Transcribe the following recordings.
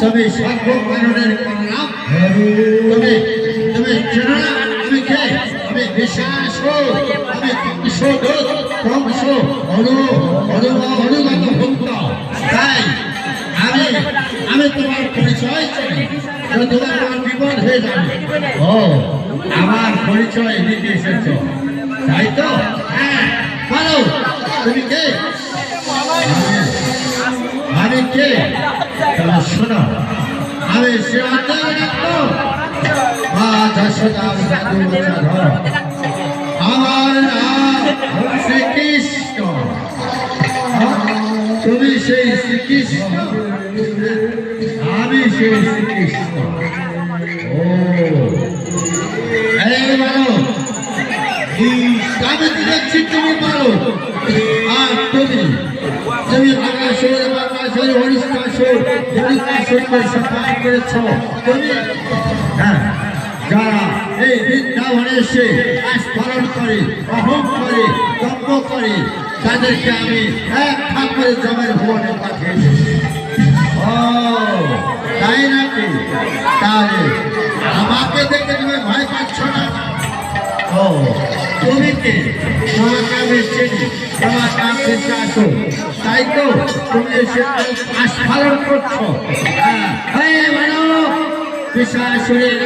তুমি সর্বকারণের কন্যা তুমি তুমি চেনো আমি কে? আমি বিশ্বাস আমি কংস কংস অনু অনু অনুগত ভক্ত। তাই আমি আমি তোমার পরিচয় চাই তোমার বিপদ হয়ে যাবে। ও, আমার পরিচয় নিতে এসেছ তাই তো হ্যাঁ বলো। তুমি কে? আমি- আমি কে? তবে শোনো, আমি ধর আমার নাম শ্রীকৃষ্ণ তুমি সেই শ্রীকৃষ্ণ। আমি সেই শ্রীকৃষ্ণ। ও। তো দেখছি তুমি পারো আর তুমি তুমি বাংলাদেশের বাংলাদেশের হরিষ্কাশর হরিকাশরকে সাফাই করেছ। তুমি হ্যাঁ যারা এই বৃন্দাবনে এসে আজ পালন করে অহং করে দম্ভ করে, তাদেরকে আমি এক ঠাকুরের জমের ভবনে পাঠিয়েছি ও, তাই নাকি? তাহলে আমাকে দেখে তুমি ভয় পাচ্ছ না? ও। তুমি কে তোমাকে আমি চিনি তোমার নাম বিশ্বাসো তাই তো তুমি এসে আস্ফালন করছ হ্যাঁ মানব বিশ্বাসের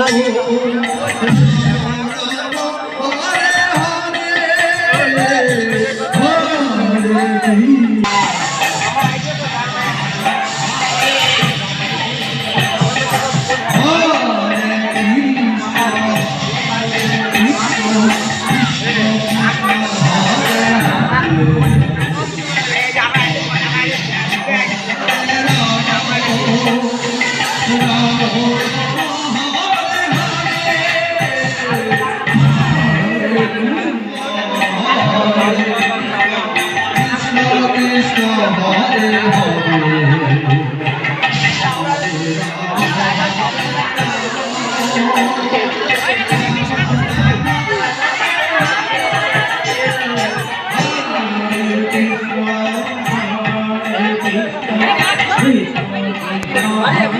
কৃষ্ণ হরে হরে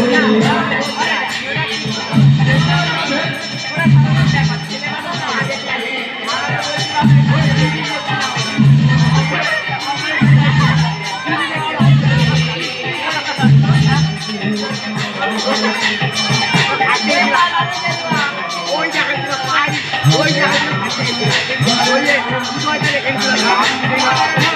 ওই জায়গাটা পাই ওই জায়গাটা ওই আমি